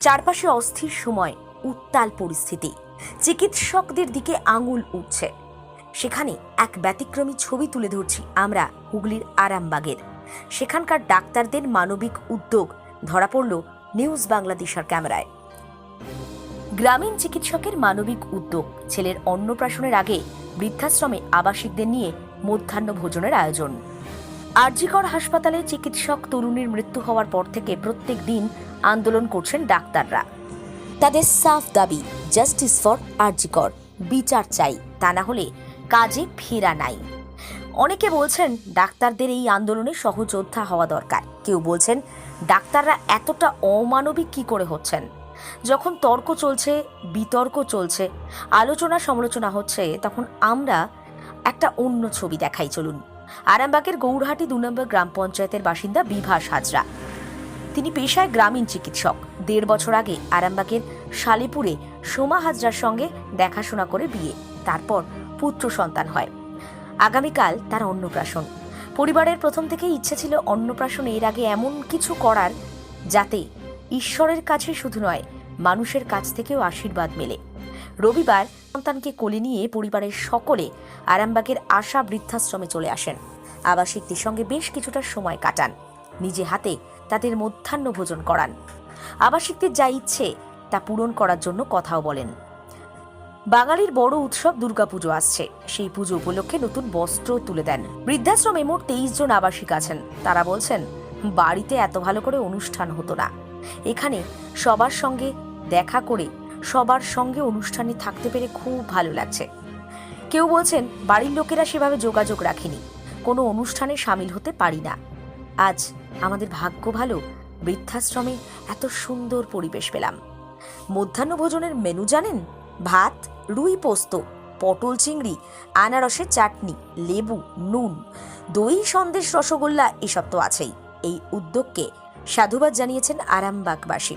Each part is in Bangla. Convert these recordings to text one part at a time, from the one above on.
চারপাশে অস্থির সময়, উত্তাল পরিস্থিতি। চিকিৎসকদের দিকে আঙুল উঠছে। সেখানে এক ব্যতিক্রমী ছবি তুলে ধরছি আমরা হুগলির আরামবাগের। সেখানকার ডাক্তারদের মানবিক উদ্যোগ, ধরা পড়ল নিউজ বাংলাদেশের ক্যামেরায়। গ্রামীণ চিকিৎসকের মানবিক উদ্যোগ, ছেলের অন্নপ্রাশনের আগে বৃদ্ধাশ্রমে আবাসিকদের নিয়ে মধ্যাহ্ন ভোজনের আয়োজন। আরজিকর হাসপাতালে চিকিৎসক তরুণীর মৃত্যু হওয়ার পর থেকে প্রত্যেক দিন আন্দোলন করছেন ডাক্তাররা। তাদের সাফ দাবি, জাস্টিস ফর আরজিকর, বিচার চাই, তা না হলে কাজে ফেরা নাই। অনেকে বলছেন, ডাক্তারদের এই আন্দোলনে সহযোদ্ধা হওয়া দরকার। কেউ বলছেন, ডাক্তাররা এতটা অমানবিক কি করে হচ্ছেন? যখন তর্ক চলছে, বিতর্ক চলছে, আলোচনা সমালোচনা হচ্ছে, তখন আমরা একটা অন্য ছবি দেখাই চলুন। আরামবাগের গৌরহাটি দু নম্বর গ্রাম পঞ্চায়েতের বাসিন্দা বিভাস হাজরা তিনি পেশায় গ্রামীণ চিকিৎসক। দেড় বছর আগে আরামবাগের শালিপুরে সোমা হাজরার সঙ্গে দেখাশোনা করে বিয়ে। তারপর পুত্র সন্তান হয়। আগামীকাল তার অন্নপ্রাশন। পরিবারের প্রথম থেকেই ইচ্ছে ছিল অন্নপ্রাশন এর আগে এমন কিছু করার, যাতে ঈশ্বরের কাছে শুধু নয়, মানুষের কাছ থেকেও আশীর্বাদ মেলে। রবিবার সন্তানকে কোলে নিয়ে পরিবারের সকলে আরামবাগের আশা বৃদ্ধাশ্রমে চলে আসেন। আবাসিকদের সঙ্গে বেশ কিছুটা সময় কাটান। নিজে হাতে তাদের মধ্যাহ্ন ভোজন করান। আবাসিকদের যা ইচ্ছে তা পূরণ করার জন্য কথাও বলেন। বাঙালির বড় উৎসব দুর্গাপুজো আসছে। সেই পুজো উপলক্ষে নতুন বস্ত্র তুলে দেন। বৃদ্ধাশ্রমে মোট তেইশ জন আবাসিক আছেন। তারা বলছেন, বাড়িতে এত ভালো করে অনুষ্ঠান হতো না। এখানে সবার সঙ্গে দেখা করে সবার সঙ্গে অনুষ্ঠানে থাকতে পেরে খুব ভালো লাগছে। কেউ বলছেন, বাড়ির লোকেরা সেভাবে যোগাযোগ রাখেনি। কোনো অনুষ্ঠানে সামিল হতে পারি না। আজ আমাদের ভাগ্য ভালো, বৃদ্ধাশ্রমে এত সুন্দর পরিবেশ পেলাম। মধ্যাহ্ন ভোজনের মেনু জানেন? ভাত, রুই পোস্ত, পটল চিংড়ি, আনারসের চাটনি, লেবু, নুন, দই, সন্দেশ, রসগোল্লা, এসব তো আছেই। এই উদ্যোগকে সাধুবাদ জানিয়েছেন আরামবাগবাসী।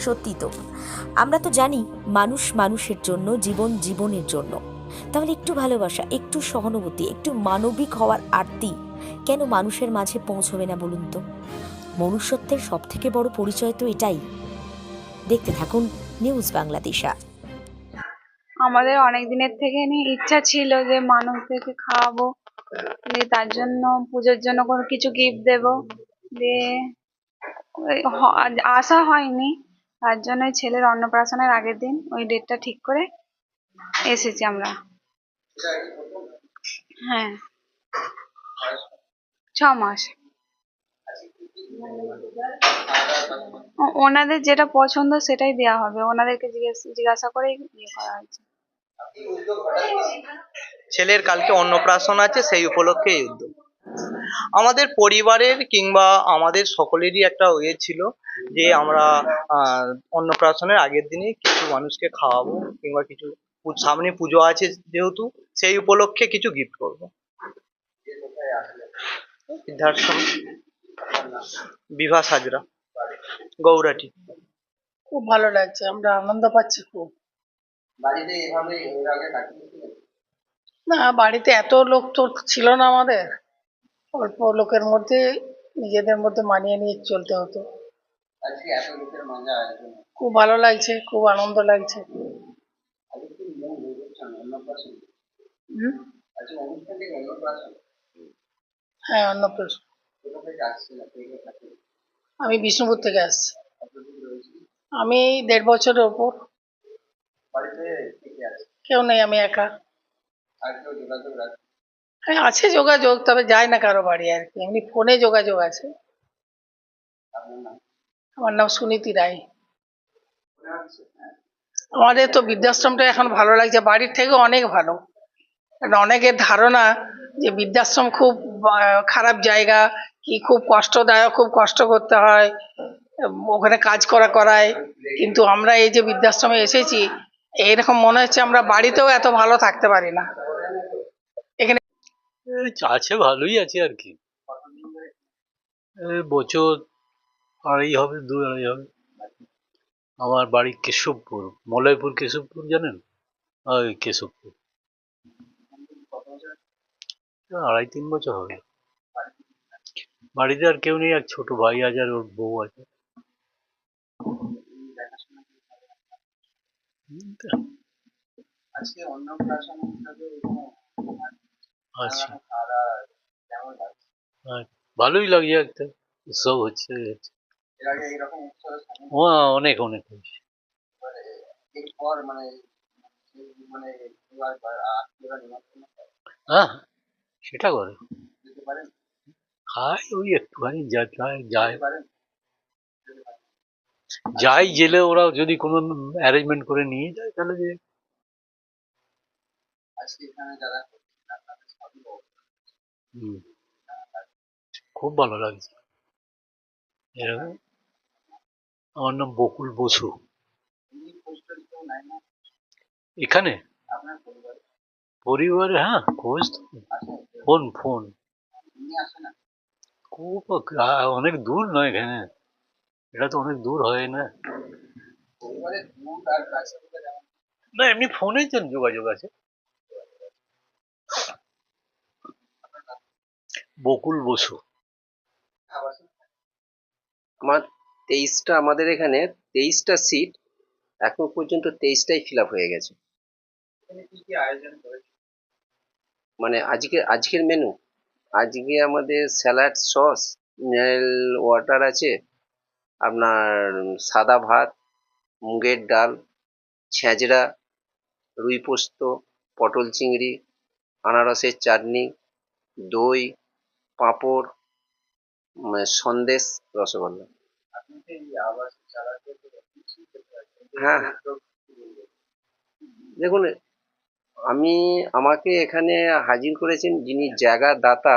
সত্যি তো। আমরা তো জানি মানুষ মানুষের জন্য, জীবন জীবনের জন্য। তাহলে একটু ভালোবাসা, একটু সহানুভূতি, একটু মানবিক হওয়ার আরতি কেন মানুষের মাঝে পৌঁছবে না বলুন তো? মনুষ্যত্বের সব থেকে বড় পরিচয় তো এটাই। দেখতে থাকুন নিউজ বাংলাদেশা। আমাদের অনেক দিনের থেকে ইচ্ছা ছিল যে মানুষদেরকে খাওয়াবো দিয়ে তার জন্য, পুজোর জন্য কোনো কিছু গিফট দেব। দিয়ে আসা হয়নি। তার জন্য ছেলের অন্নপ্রাশনের আগের দিন ওই ডেটটা ঠিক করে এসেছি আমরা। হ্যাঁ। ছ মাস। ওনাদের যেটা পছন্দ সেটাই দেওয়া হবে। ওনাদেরকে জিজ্ঞেস, জিজ্ঞাসা করেই ইয়ে করা হয়েছে। ছেলের কালকে অন্নপ্রাশন আছে, সেই উপলক্ষে এই উদ্যোগ। আমাদের পরিবারের কিংবা আমাদের সকলেরই একটা ইয়ে ছিল যে আমরা আহ, অন্নপ্রাশনের আগের দিনে কিছু মানুষকে খাওয়াবো কিংবা কিছু সামনে পুজো আছে যেহেতু সেই উপলক্ষে কিছু গিফট করব। বিভাস হাজরা গৌরাটি। খুব ভালো লাগছে আমরা আনন্দ পাচ্ছি খুব। না বাড়িতে এত লোক তো ছিল না আমাদের। অল্প লোকের মধ্যে নিজেদের মধ্যে মানিয়ে নিয়ে চলতে হতো। খুব ভালো লাগছে খুব আনন্দ লাগছে। হ্যাঁ অন্নপ্রাশন আমি বিষ্ণুপুর থেকে আসছি। আমি দেড় বছরের ওপর। কেউ নেই আমি একা। আছে যোগাযোগ, তবে যায় না কারও বাড়ি আর কি। এমনি ফোনে যোগাযোগ আছে। আমার নাম সুনীতি রায়। আমাদের তো বৃদ্ধাশ্রমটা এখন ভালো লাগছে। বাড়ির থেকে অনেক ভালো। কারণ অনেকের ধারণা যে বৃদ্ধাশ্রম খুব খারাপ জায়গা, কি খুব কষ্টদায়ক, খুব কষ্ট করতে হয়, ওখানে কাজ করা করায়। কিন্তু আমরা এই যে বৃদ্ধাশ্রমে এসেছি, এইরকম মনে হচ্ছে আমরা বাড়িতেও এত ভালো থাকতে পারি না। আছে ভালোই আছে আর কি। বছর আড়াই হবে দু আড়াই হবে। আমার বাড়ি কেশবপুর মলয়পুর কেশবপুর জানেন? ওই কেশবপুর। আড়াই তিন বছর হবে। বাড়িতে আর কেউ নেই এক ছোট ভাই আছে আর ওর বউ আছে। হুম, তা- আচ্ছা। ভালোই লাগছে একটা উৎসব হচ্ছে। অনেক অনেক হয়েছে হ্যাঁ সেটা করে। খায় ওই একটুখানি যা যায় যায়। যাই জেলে ওরা যদি কোনো অ্যারেঞ্জমেন্ট করে নিয়ে যায় তাহলে যে হুম। খুব ভালো লাগছে এরকম আমার নাম বকুল বসু। এখানে? পরিবারে হ্যাঁ খোঁজ তো। Phone phone. খুব আ- অনেক দূর নয় এখানে। এটা তো অনেক দূর হয় না। না, এমনি ফোনে তো যোগাযোগ আছে। বকুল বসু। আমার তেইশটা, আমাদের এখানে তেইশটা সিট এখন পর্যন্ত তেইশটাই ফিল হয়ে গেছে। মানে আজকে, আজকের মেনু আজকে আমাদের স্যালাড সস মিনারেল ওয়াটার আছে, আপনার সাদা ভাত, মুগের ডাল, ছেঁচড়া, রুই পোস্ত, পটল চিংড়ি, আনারসের চাটনি, দই পাঁপড় সন্দেশ রসগোল্লা। হ্যাঁ। দেখুন আমি আমাকে এখানে হাজির করেছেন যিনি জায়গা দাতা